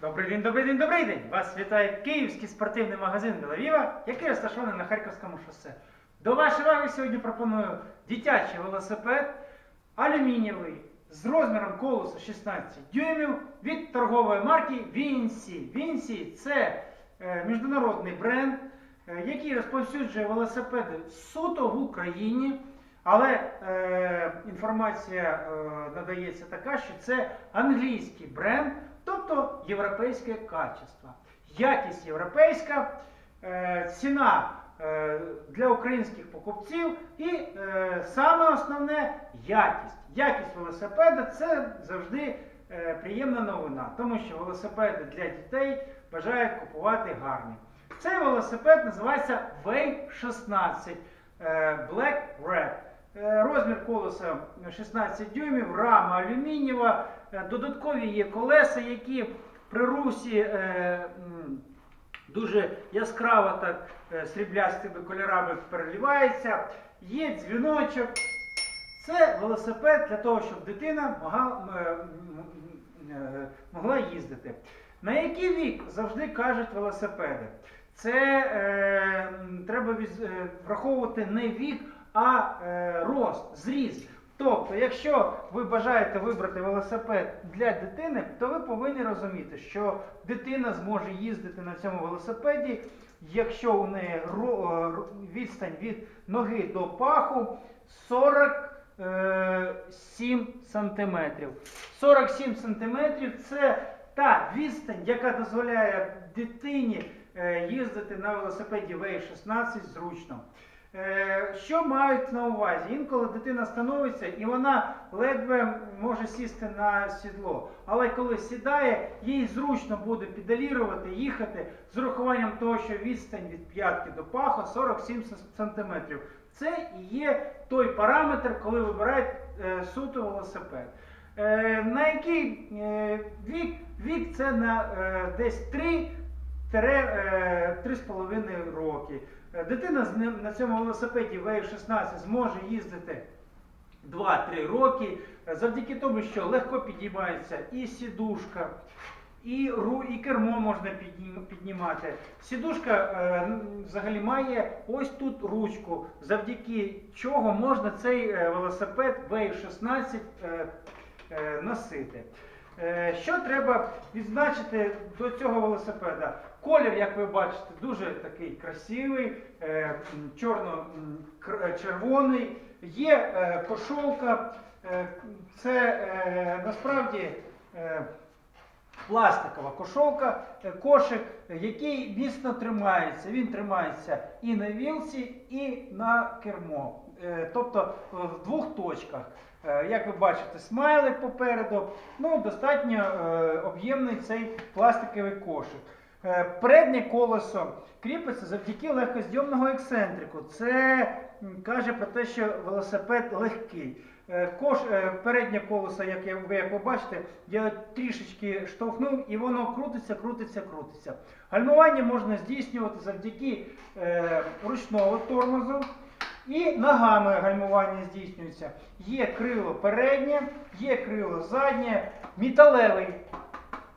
Добрий день, добрий день, добрий день! Вас вітає київський спортивний магазин Белавіва, який розташований на Харківському шосе. До вашої уваги сьогодні пропоную дитячий велосипед алюмінієвий з розміром колеса 16 дюймів від торгової марки VNC. VNC – це е, міжнародний бренд, е, який розповсюджує велосипеди суто в Україні. Але е, інформація е, надається така, що це англійський бренд, тобто європейське качество. Якість європейська, е, ціна е, для українських покупців і е, саме основне якість. Якість велосипеда це завжди приємна новина, тому що велосипеди для дітей бажають купувати гарні. Цей велосипед називається Wave 16 е, Black Red. Е, Розмір колеса 16 дюймів, рама алюмінієва, е, додаткові є колеса, які при русі е, дуже яскраво так сріблястими кольорами переливається. Є дзвіночок. Це велосипед для того, щоб дитина могла, могла їздити. На який вік завжди кажуть велосипеди? Це е, треба враховувати не вік, а е, рост, зріст. Тобто, якщо ви бажаєте вибрати велосипед для дитини, то ви повинні розуміти, що дитина зможе їздити на цьому велосипеді, якщо у неї е, відстань від ноги до паху 47 сантиметрів. 47 сантиметрів це та відстань, яка дозволяє дитині е, їздити на велосипеді V16 зручно. Е, Що мають на увазі? Інколи дитина становиться і вона ледве може сісти на сідло. Але коли сідає, їй зручно буде педалірувати, їхати з урахуванням того, що відстань від п'ятки до паха 47 см. Це і є той параметр, коли вибирають е, суто велосипед. Е, на який вік? Вік це на десь 3 3,5 роки. Е, Дитина на цьому велосипеді Wave16 зможе їздити 2-3 роки е, завдяки тому, що легко підіймається і сідушка, і, ру, і кермо можна піднімати. Сідушка е, взагалі має ось тут ручку, завдяки чого можна цей велосипед Wave16 е, е, носити. Е, Що треба відзначити до цього велосипеда? Колір, як ви бачите, дуже такий красивий, е, чорно-червоний. Є кошолка. е, це е, насправді е, пластикова кошовка, е, кошик, який міцно тримається. Він тримається і на вілці, і на кермо. Е, Тобто е, в двох точках. Як ви бачите, смайлик попереду, ну достатньо об'ємний цей пластиковий кошик. Переднє колесо кріпиться завдяки легкозйомного ексцентрику. Це каже про те, що велосипед легкий. Е, Кош, е, переднє колесо, як, ви як ви бачите, я трішечки штовхнув і воно крутиться, крутиться, крутиться. Гальмування можна здійснювати завдяки е, ручного тормозу. І ногами гальмування здійснюється. Є крило переднє, є крило заднє, металевий.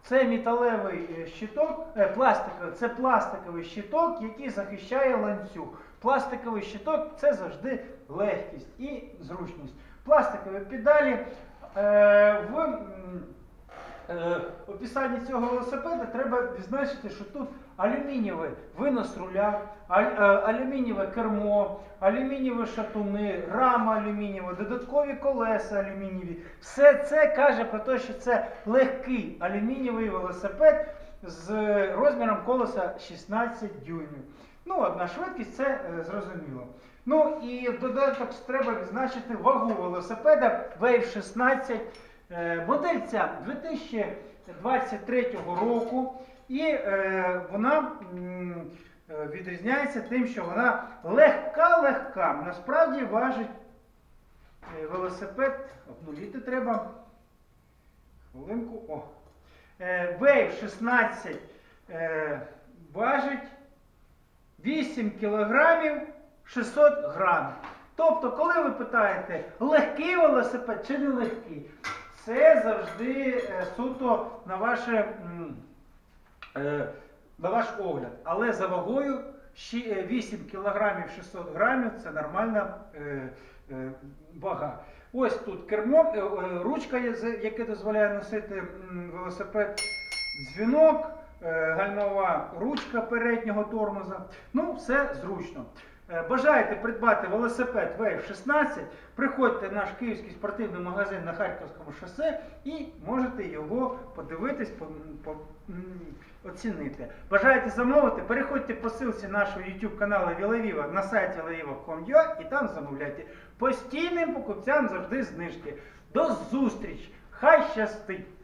Це металевий е, щиток, пластиковий, це пластиковий щиток, який захищає ланцюг. Пластиковий щиток це завжди легкість і зручність. Пластикові педалі е, в е, описанні цього велосипеда треба відзначити, що тут алюмінієвий винос руля, е, алюмінієве кермо, алюмінієві шатуни, рама алюмінієва, додаткові колеса алюмінієві. Все це каже про те, що це легкий алюмінієвий велосипед з розміром колеса 16 дюймів. Ну, одна швидкість, це зрозуміло. Ну і в додаток треба відзначити вагу велосипеда Wave 16. Е, Модель ця 2023 року, і е, вона м, е, відрізняється тим, що вона легка-легка. Насправді важить е, велосипед, обнуліти треба. Хвилинку. О. Е, Wave 16 е, важить 8 кілограмів 600 грамів. Тобто, коли ви питаєте, легкий велосипед чи не легкий, це завжди е, суто на ваше е, на ваш огляд. Але за вагою е, 8 кг 600 грамів це нормальна е, вага. Ось тут кермо, ручка, яка дозволяє носити велосипед, дзвінок, гальмова ручка переднього тормоза. Ну, все зручно. Е, Бажаєте придбати велосипед Wave 16, приходьте в наш київський спортивний магазин на Харківському шосе і можете його подивитись, по, по, оцінити. Бажаєте замовити, переходьте по ссылці нашого YouTube каналу Вілавіва на сайті vilaviva.com.ua і там замовляйте. Постійним покупцям завжди знижки. До зустрічі! Хай щастить!